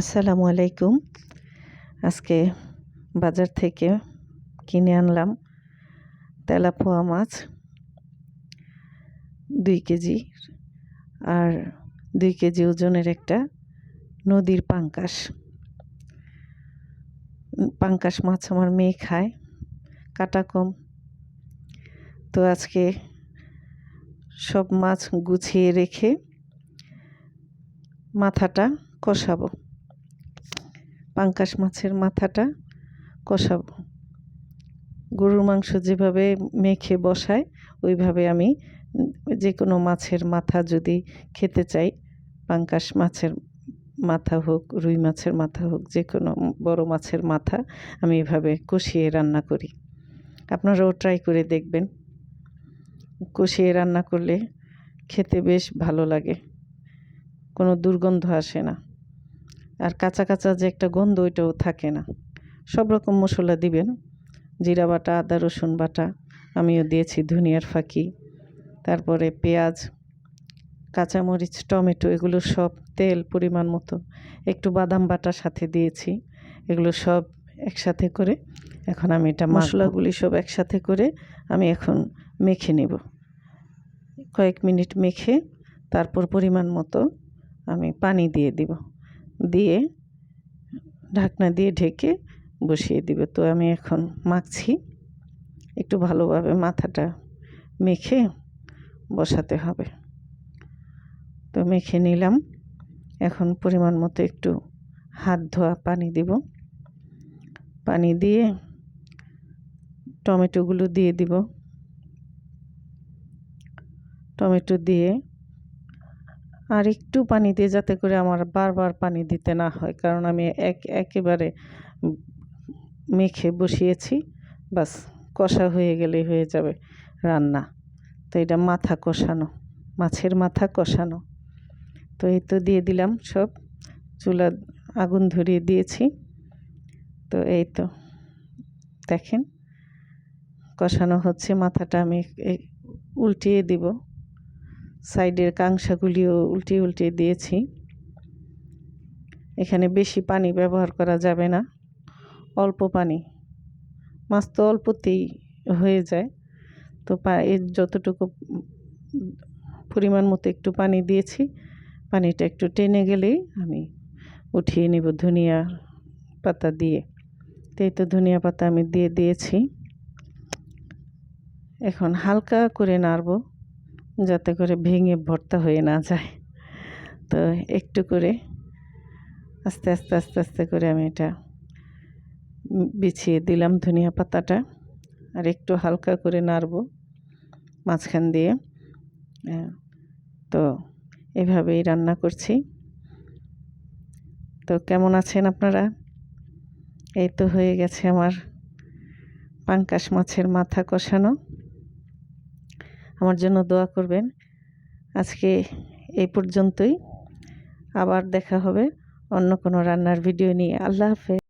আসসালামু আলাইকুম। আজকে বাজার থেকে কিনে আনলাম তেলাপোয়া মাছ দুই কেজি আর দুই কেজি ওজনের একটা নদীর পাঙ্কাশ। পাঙ্কাশ মাছ আমার মেয়ে খায়, কাটা কম। তো আজকে সব মাছ গুছিয়ে রেখে মাথাটা কষাবো। পাঙ্কাশ মাছের মাথাটা কষাবো। গরুর মাংস যেভাবে মেখে বসায়, ওইভাবে আমি যে কোনো মাছের মাথা যদি খেতে চাই, পাঙ্কাশ মাছের মাথা হোক, রুই মাছের মাথা হোক যে কোনো বড় মাছের মাথা আমি এভাবে কষিয়ে রান্না করি। আপনারাও ট্রাই করে দেখবেন। কষিয়ে রান্না করলে খেতে বেশ ভালো লাগে। কোনো দুর্গন্ধ আসে না। আর কাঁচা কাঁচা যে একটা গন্ধ ওইটাও থাকে না। সব রকম মশলা দিবেন। জিরা বাটা, আদা, রসুন বাটা, আমিও দিয়েছি ধনিয়ার ফাঁকি। তারপরে পেঁয়াজ, কাঁচামরিচ, টমেটো, এগুলো সব তেল পরিমাণ মতো। একটু বাদাম বাটা সাথে দিয়েছি। এগুলো সব একসাথে করে এখন আমি এটা মশলাগুলি সব একসাথে করে আমি এখন মেখে নেব। কয়েক মিনিট মেখে তারপর পরিমাণ মতো আমি পানি দিয়ে দিব। দিয়ে, ঢাকনা দিয়ে ঢেকে বসিয়ে দিব। তো আমি এখন মাখছি। একটু ভালোভাবে মাথাটা মেখে বসাতে হবে। তো মেখে নিলাম। এখন পরিমাণ মতো একটু হাত ধোয়া পানি দিব। পানি দিয়ে টমেটোগুলো দিয়ে দিব। টমেটো দিয়ে আর একটু পানি দিয়ে যাতে করে আমার বারবার পানি দিতে না হয়। কারণ আমি এক, একেবারে মেখে বসিয়েছি, বাস কষা হয়ে গেলেই হয়ে যাবে রান্না। তো এটা মাথা কষানো, মাছের মাথা কষানো। তো এই তো দিয়ে দিলাম সব, চুলা আগুন ধরিয়ে দিয়েছি। তো এই তো, দেখেন কষানো হচ্ছে, মাথাটা আমি উল্টিয়ে দিব। সাইডের কাংসাগুলিও উল্টিয়ে উল্টিয়ে দিয়েছি। এখানে বেশি পানি ব্যবহার করা যাবে না, অল্প পানি। মাছ তো অল্পতেই হয়ে যায়, তো এর যতটুকু পরিমাণ মতো একটু পানি দিয়েছি, পানিটা একটু টেনে গেলেই আমি উঠিয়ে নেব ধনিয়া পাতা দিয়ে। তো তো ধনিয়া পাতা আমি দিয়ে দিয়েছি। এখন হালকা করে নাড়বো। যাতে করে ভেঙে ভর্তা হয়ে না যায়। তো একটু করে আস্তে আস্তে আস্তে আস্তে করে আমি এটা বিছিয়ে দিলাম ধনিয়া পাতাটা আর একটু হালকা করে নাড়বো মাঝখান দিয়ে। আহ, তো এভাবেই রান্না করছি। তো কেমন আছেন আপনারা? এই তো হয়ে গেছে আমার পাঙ্কাশ মাছের মাথা কষানো। আমার জন্য দোয়া করবেন। আজকে এই পর্যন্তই। আবার দেখা হবে অন্য কোনো রান্নার ভিডিও নিয়ে। আল্লাহ হাফেজ।